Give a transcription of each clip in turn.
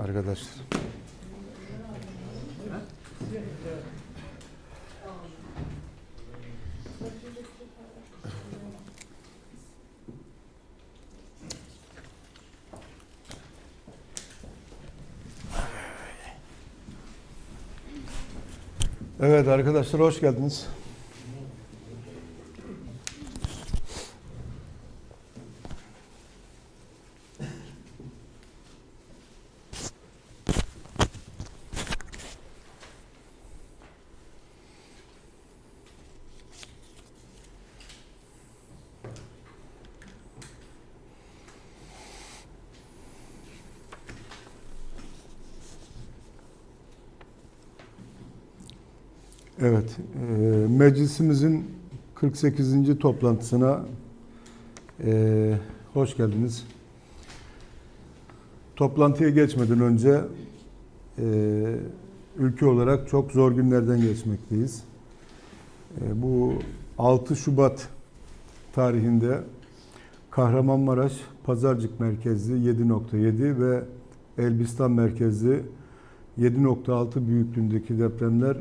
arkadaşlar. Evet arkadaşlar hoş geldiniz. Evet, e, meclisimizin 48. toplantısına e, hoş geldiniz. Toplantıya geçmeden önce e, ülke olarak çok zor günlerden geçmekteyiz. E, bu 6 Şubat tarihinde Kahramanmaraş Pazarcık merkezli 7.7 ve Elbistan merkezli 7.6 büyüklüğündeki depremler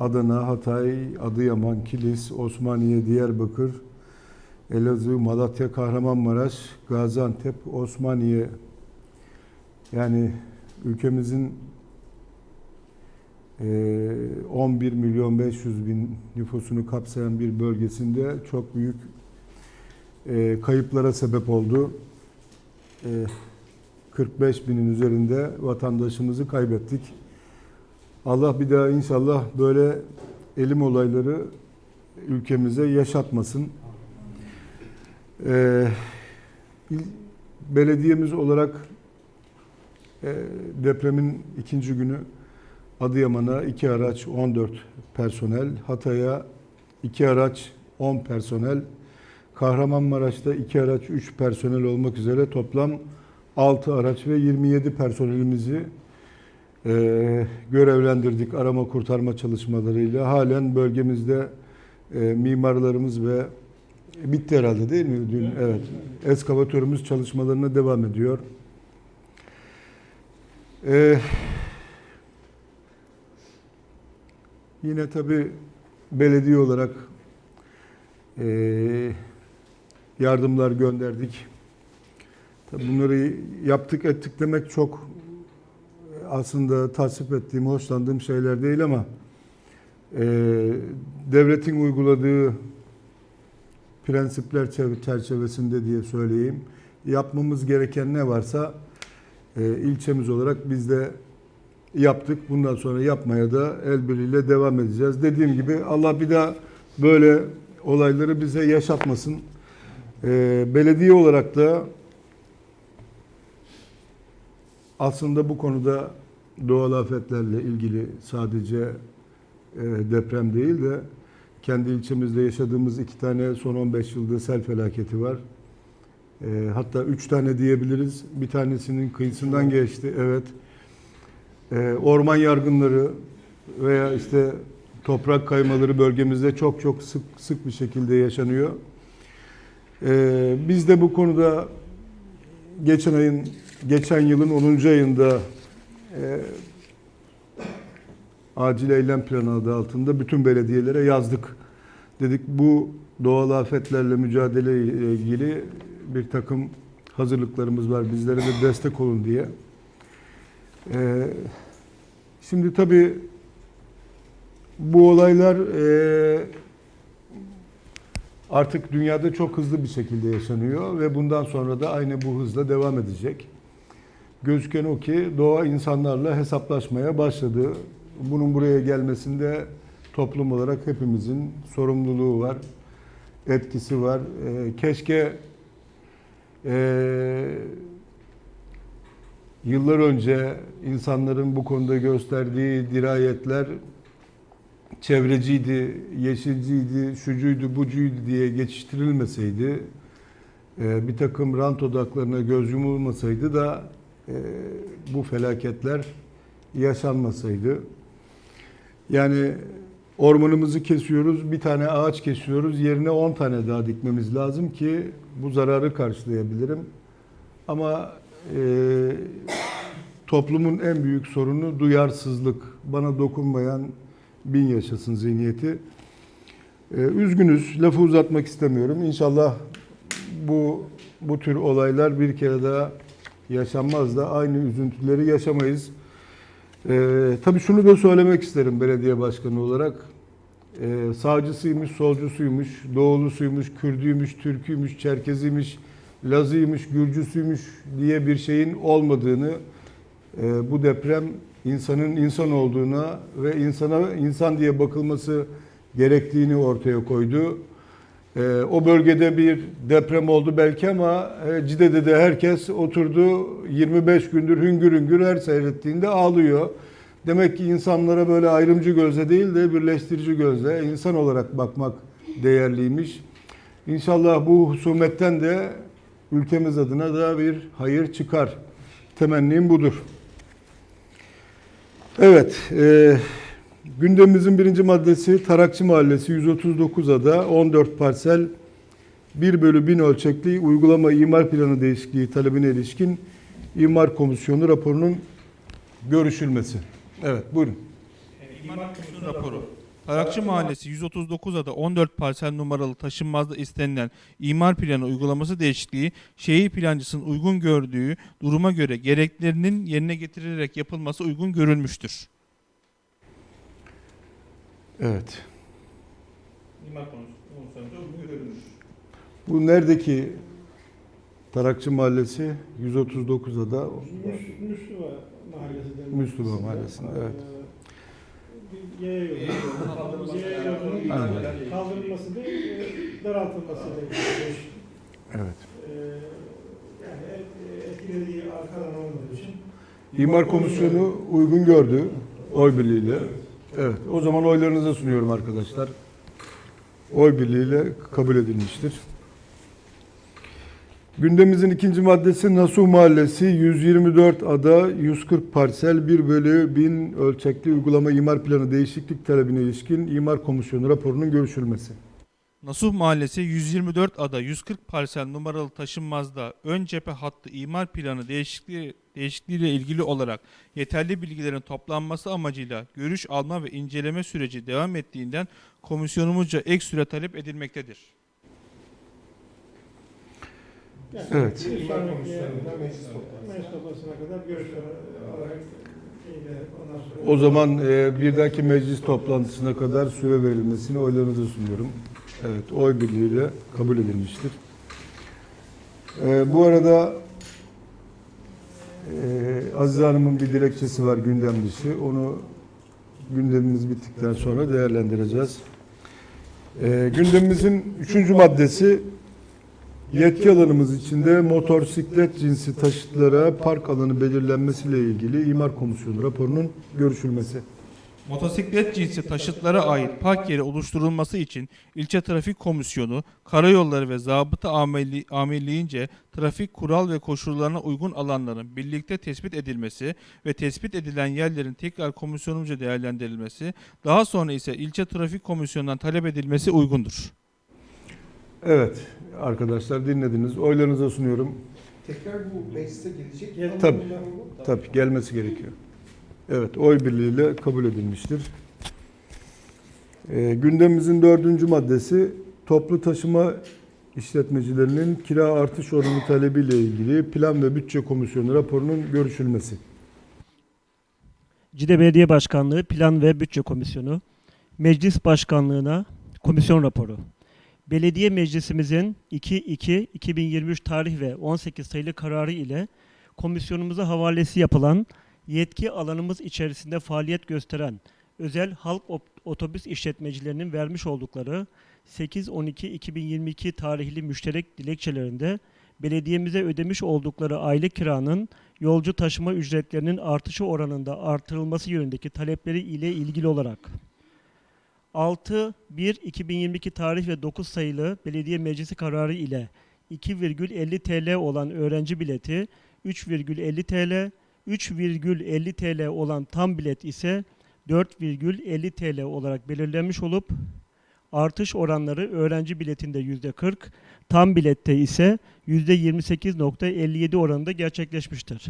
Adana, Hatay, Adıyaman, Kilis, Osmaniye, Diyarbakır, Elazığ, Malatya, Kahramanmaraş, Gaziantep, Osmaniye yani ülkemizin eee, 11 milyon 500 bin nüfusunu kapsayan bir bölgesinde çok büyük eee, kayıplara sebep oldu. Eee, 45 binin üzerinde vatandaşımızı kaybettik. Allah bir daha inşallah böyle elim olayları ülkemize yaşatmasın. Ee, belediyemiz olarak e, depremin ikinci günü Adıyaman'a iki araç 14 personel, Hatay'a iki araç 10 personel, Kahramanmaraş'ta iki araç 3 personel olmak üzere toplam 6 araç ve 27 personelimizi e, görevlendirdik arama kurtarma çalışmalarıyla. Halen bölgemizde e, mimarlarımız ve bitti herhalde değil mi? Dün evet. Eskavatörümüz çalışmalarına devam ediyor. E, yine tabii belediye olarak e, yardımlar gönderdik. Tabii bunları yaptık ettik demek çok aslında tasvip ettiğim, hoşlandığım şeyler değil ama e, devletin uyguladığı prensipler çer- çerçevesinde diye söyleyeyim. Yapmamız gereken ne varsa e, ilçemiz olarak biz de yaptık. Bundan sonra yapmaya da el birliğiyle devam edeceğiz. Dediğim gibi Allah bir daha böyle olayları bize yaşatmasın. E, belediye olarak da aslında bu konuda doğal afetlerle ilgili sadece e, deprem değil de kendi ilçemizde yaşadığımız iki tane son 15 yılda sel felaketi var. E, hatta üç tane diyebiliriz. Bir tanesinin kıyısından geçti. Evet. E, orman yargınları veya işte toprak kaymaları bölgemizde çok çok sık sık bir şekilde yaşanıyor. E, biz de bu konuda geçen ayın geçen yılın 10. ayında e, acil eylem planı adı altında bütün belediyelere yazdık. Dedik bu doğal afetlerle mücadele ile ilgili bir takım hazırlıklarımız var. Bizlere de destek olun diye. E, şimdi tabii bu olaylar e, artık dünyada çok hızlı bir şekilde yaşanıyor ve bundan sonra da aynı bu hızla devam edecek. Gözüken o ki doğa insanlarla hesaplaşmaya başladı. Bunun buraya gelmesinde toplum olarak hepimizin sorumluluğu var, etkisi var. Ee, keşke e, yıllar önce insanların bu konuda gösterdiği dirayetler çevreciydi, yeşilciydi, şucuydu, bucuydu diye geçiştirilmeseydi, e, bir takım rant odaklarına göz yumulmasaydı da e, bu felaketler yaşanmasaydı. Yani ormanımızı kesiyoruz, bir tane ağaç kesiyoruz, yerine 10 tane daha dikmemiz lazım ki bu zararı karşılayabilirim. Ama e, toplumun en büyük sorunu duyarsızlık. Bana dokunmayan bin yaşasın zihniyeti. Ee, üzgünüz, lafı uzatmak istemiyorum. İnşallah bu bu tür olaylar bir kere daha yaşanmaz da aynı üzüntüleri yaşamayız. Ee, tabii şunu da söylemek isterim belediye başkanı olarak. Ee, sağcısıymış, solcusuymuş, doğulusuymuş, Kürdüymüş, Türküymüş, Çerkeziymiş, Lazıymış, Gürcüsüymüş diye bir şeyin olmadığını, e, bu deprem insanın insan olduğuna ve insana insan diye bakılması gerektiğini ortaya koydu. E, o bölgede bir deprem oldu belki ama e, Cide'de de herkes oturdu 25 gündür hüngür hüngür her seyrettiğinde ağlıyor. Demek ki insanlara böyle ayrımcı gözle değil de birleştirici gözle insan olarak bakmak değerliymiş. İnşallah bu husumetten de ülkemiz adına da bir hayır çıkar. Temennim budur. Evet, e, gündemimizin birinci maddesi Tarakçı Mahallesi 139 ada 14 parsel 1 bölü 1000 ölçekli uygulama imar planı değişikliği talebine ilişkin imar komisyonu raporunun görüşülmesi. Evet, buyurun. İmar Komisyonu raporu. Tarakçı Mahallesi 139 ada 14 parsel numaralı taşınmazda istenilen imar planı uygulaması değişikliği şehir plancısının uygun gördüğü duruma göre gereklerinin yerine getirilerek yapılması uygun görülmüştür. Evet. İmar. Bu neredeki Tarakçı Mahallesi 139 ada Müslüman Mahallesi denilen. Müslüman Mahallesi'nde, evet. Bir yaya yolu. Yaya yolunun Aynen. kaldırılması değil, e, daraltılması değil. Evet. E, Yani et- etkilediği arkadan olmadığı için. İmar Komisyonu uygun gördü oy birliğiyle. Evet, o zaman oylarınıza sunuyorum arkadaşlar. Oy birliğiyle kabul edilmiştir. Gündemimizin ikinci maddesi Nasuh Mahallesi 124 ada 140 parsel 1 bölü 1000 ölçekli uygulama imar planı değişiklik talebine ilişkin imar komisyonu raporunun görüşülmesi. Nasuh Mahallesi 124 ada 140 parsel numaralı taşınmazda ön cephe hattı imar planı değişikliği değişikliğiyle ilgili olarak yeterli bilgilerin toplanması amacıyla görüş alma ve inceleme süreci devam ettiğinden komisyonumuzca ek süre talep edilmektedir. Evet. O zaman e, bir dahaki meclis toplantısına kadar süre verilmesini oylarınıza sunuyorum. Evet, oy birliğiyle kabul edilmiştir. E, bu arada e, Azize Hanım'ın bir dilekçesi var gündem dışı. Onu gündemimiz bittikten sonra değerlendireceğiz. E, gündemimizin üçüncü maddesi yetki alanımız içinde motosiklet cinsi taşıtlara park alanı belirlenmesiyle ilgili İmar Komisyonu raporunun görüşülmesi. Motosiklet cinsi taşıtlara ait park yeri oluşturulması için ilçe trafik komisyonu, karayolları ve zabıta amirli- amirliğince trafik kural ve koşullarına uygun alanların birlikte tespit edilmesi ve tespit edilen yerlerin tekrar komisyonumuzca değerlendirilmesi, daha sonra ise ilçe trafik komisyonundan talep edilmesi uygundur. Evet arkadaşlar dinlediniz. Oylarınıza sunuyorum. Tekrar bu meclise gelecek. Gel- Tabii. Tabii gelmesi gerekiyor. Evet oy birliğiyle kabul edilmiştir. Ee, gündemimizin dördüncü maddesi toplu taşıma işletmecilerinin kira artış oranı talebiyle ilgili Plan ve Bütçe Komisyonu raporunun görüşülmesi. Cide Belediye Başkanlığı Plan ve Bütçe Komisyonu, Meclis Başkanlığına komisyon raporu. Belediye Meclisimizin 2-2-2023 tarih ve 18 sayılı kararı ile komisyonumuza havalesi yapılan yetki alanımız içerisinde faaliyet gösteren özel halk otobüs işletmecilerinin vermiş oldukları 8-12-2022 tarihli müşterek dilekçelerinde belediyemize ödemiş oldukları aylık kiranın yolcu taşıma ücretlerinin artışı oranında artırılması yönündeki talepleri ile ilgili olarak 6-1-2022 tarih ve 9 sayılı belediye meclisi kararı ile 2,50 TL olan öğrenci bileti 3,50 TL, 3,50 TL olan tam bilet ise 4,50 TL olarak belirlenmiş olup artış oranları öğrenci biletinde %40, tam bilette ise %28.57 oranında gerçekleşmiştir.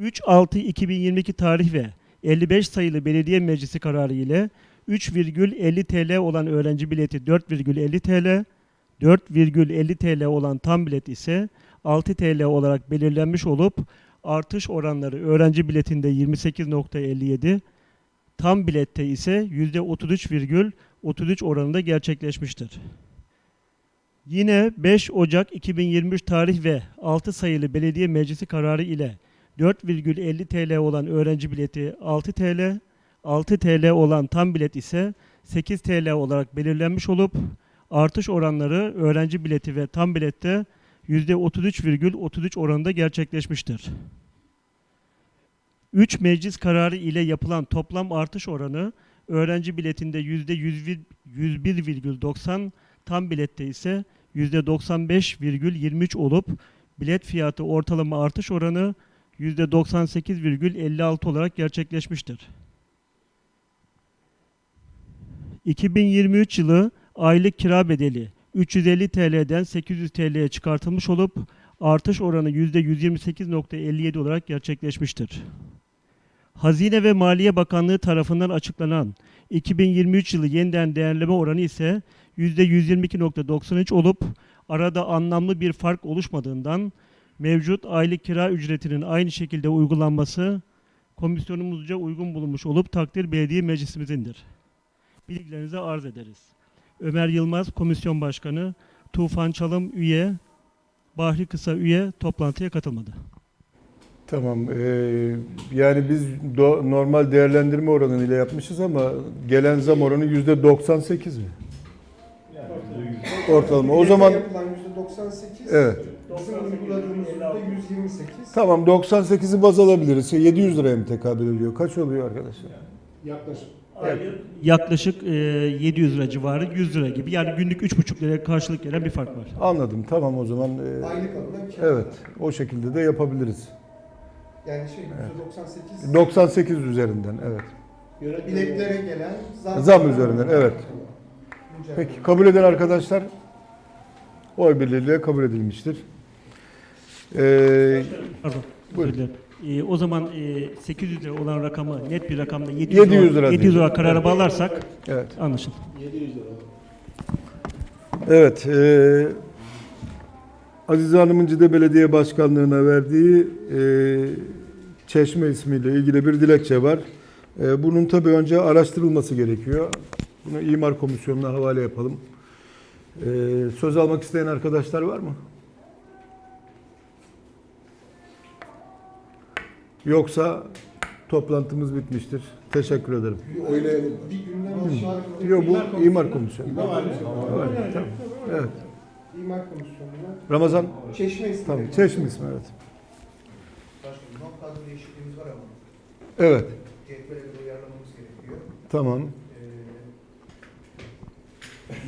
3-6-2022 tarih ve 55 sayılı belediye meclisi kararı ile 3,50 TL olan öğrenci bileti 4,50 TL, 4,50 TL olan tam bilet ise 6 TL olarak belirlenmiş olup artış oranları öğrenci biletinde 28.57, tam bilette ise %33,33 oranında gerçekleşmiştir. Yine 5 Ocak 2023 tarih ve 6 sayılı belediye meclisi kararı ile 4,50 TL olan öğrenci bileti 6 TL, 6 TL olan tam bilet ise 8 TL olarak belirlenmiş olup artış oranları öğrenci bileti ve tam bilette %33,33 oranında gerçekleşmiştir. 3 meclis kararı ile yapılan toplam artış oranı öğrenci biletinde %101 %101,90 tam bilette ise %95,23 olup bilet fiyatı ortalama artış oranı %98,56 olarak gerçekleşmiştir. 2023 yılı aylık kira bedeli 350 TL'den 800 TL'ye çıkartılmış olup artış oranı %128.57 olarak gerçekleşmiştir. Hazine ve Maliye Bakanlığı tarafından açıklanan 2023 yılı yeniden değerleme oranı ise %122.93 olup arada anlamlı bir fark oluşmadığından mevcut aylık kira ücretinin aynı şekilde uygulanması komisyonumuzca uygun bulunmuş olup takdir belediye meclisimizindir. Bilgilerinize arz ederiz. Ömer Yılmaz Komisyon Başkanı, Tufan Çalım üye, Bahri Kısa üye toplantıya katılmadı. Tamam. eee, yani biz do- normal değerlendirme oranıyla yapmışız ama gelen zam oranı yüzde 98 mi? Ortalama. O zaman yapılan %98, evet. bizim uyguladığımız %128. Tamam 98'i baz alabiliriz. 700 liraya mı tekabül ediyor? Kaç oluyor arkadaşlar? Yaklaşık. Yaklaşık e, 700 lira civarı 100 lira gibi yani günlük 3,5 liraya karşılık gelen bir fark var. Anladım. Tamam o zaman. eee, Aylık alınan kira. evet. O şekilde de yapabiliriz. Yani şey %98 98 üzerinden. Evet. biletlere gelen zam, Zam üzerinden, evet. Güncel. Peki kabul eden arkadaşlar oy birliğiyle kabul edilmiştir. Eee Pardon. Buyurun. dilerim. E, o zaman e, 800 lira olan rakamı net bir rakamda 700, 700 lira 700 lira karara bağlarsak evet. anlaşılır. Evet. eee Azize Hanım'ın Cide Belediye Başkanlığı'na verdiği eee, Çeşme ismiyle ilgili bir dilekçe var. Eee, bunun tabii önce araştırılması gerekiyor. Bunu İmar Komisyonu'na havale yapalım. Eee, söz almak isteyen arkadaşlar var mı? Yoksa toplantımız bitmiştir. Teşekkür ederim. Oylayalım. Bir Yok bu İmar Komisyonu. Evet, tamam. Evet. İmar Komisyonu'na Ramazan Çeşme ismi. Tamam, Çeşme ismi evet. Başkanım, kadro değişikliğimiz var ama Evet, göre uyarlamamız gerekiyor. tamam.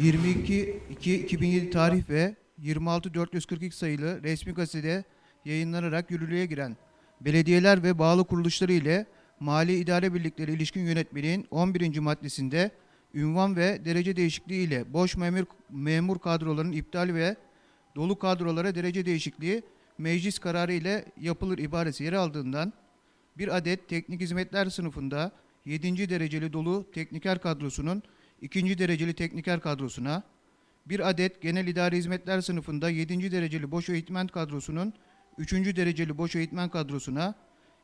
Ee, 22 2 2007 tarih ve 26 442 sayılı resmi gazetede yayınlanarak yürürlüğe giren belediyeler ve bağlı kuruluşları ile mali idare birlikleri ilişkin yönetmeliğin 11. maddesinde ünvan ve derece değişikliği ile boş memur memur kadroların iptal ve dolu kadrolara derece değişikliği meclis kararı ile yapılır ibaresi yer aldığından bir adet teknik hizmetler sınıfında 7. dereceli dolu tekniker kadrosunun 2. dereceli tekniker kadrosuna, bir adet genel idari hizmetler sınıfında 7. dereceli boş eğitmen kadrosunun 3. dereceli boş eğitmen kadrosuna,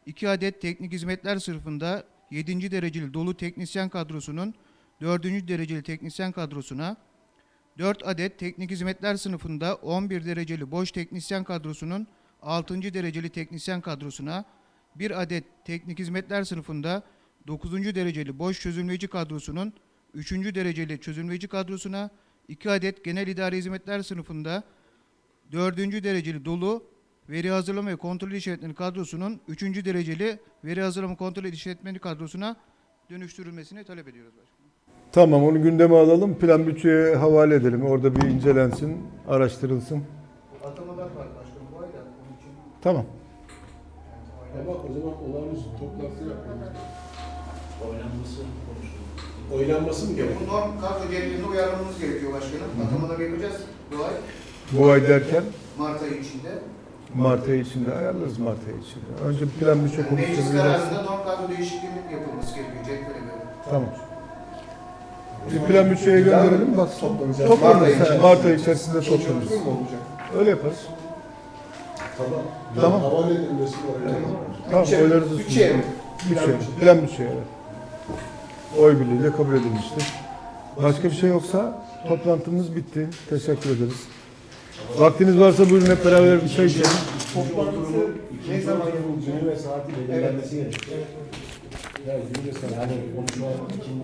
2 adet teknik hizmetler sınıfında 7. dereceli dolu teknisyen kadrosunun 4. dereceli teknisyen kadrosuna, 4 adet teknik hizmetler sınıfında 11 dereceli boş teknisyen kadrosunun 6. dereceli teknisyen kadrosuna, bir adet teknik hizmetler sınıfında 9. dereceli boş çözümleyici kadrosunun 3. dereceli çözümleyici kadrosuna, 2 adet genel idare hizmetler sınıfında 4. dereceli dolu veri hazırlama ve kontrol işletmeni kadrosunun 3. dereceli veri hazırlama kontrol işletmeni kadrosuna dönüştürülmesini talep ediyoruz başkanım. Tamam, onu gündeme alalım. Plan bütçeye havale edelim. Orada bir incelensin, araştırılsın. Atamalar var başkanım bu ayda onun için Tamam. Ama o zaman olağanüstü toplantı yapmamız Oylanması Oylanması mı gerekiyor? Bu norm kadro cetveline uyarlamamız gerekiyor başkanım. Atamaları yapacağız bu ay, Bu ay derken Mart ayı içinde. Mart ayı içinde ayarlarız Mart ayı içinde. Önce plan bütçe Meclis komisyonu kararında norm kadro değişikliğinin yapılması gerekiyor cetvele göre. Tamam. Bir plan bütçeye gönderelim bak. Toplanacağız. Toplanırız. Mart ayı ha, Mart ayı içerisinde mu olacak? Öyle yaparız. Tamam. Tamam. Havale edilmesi var. Tamam Bütçe- oylarınızı bütçeye mi? Bütçe. Plan bütçe. Plan bütçe evet. Oy birliğiyle kabul edilmiştir. Başka bir şey yoksa toplantımız bitti. Teşekkür ederiz. Vaktiniz varsa buyurun hep beraber bir çay içelim. Toplantısı ne zaman yapılacak? Günü ve saati belirlenmesi gerekiyor. Yani günü ve saati. Yani konuşma için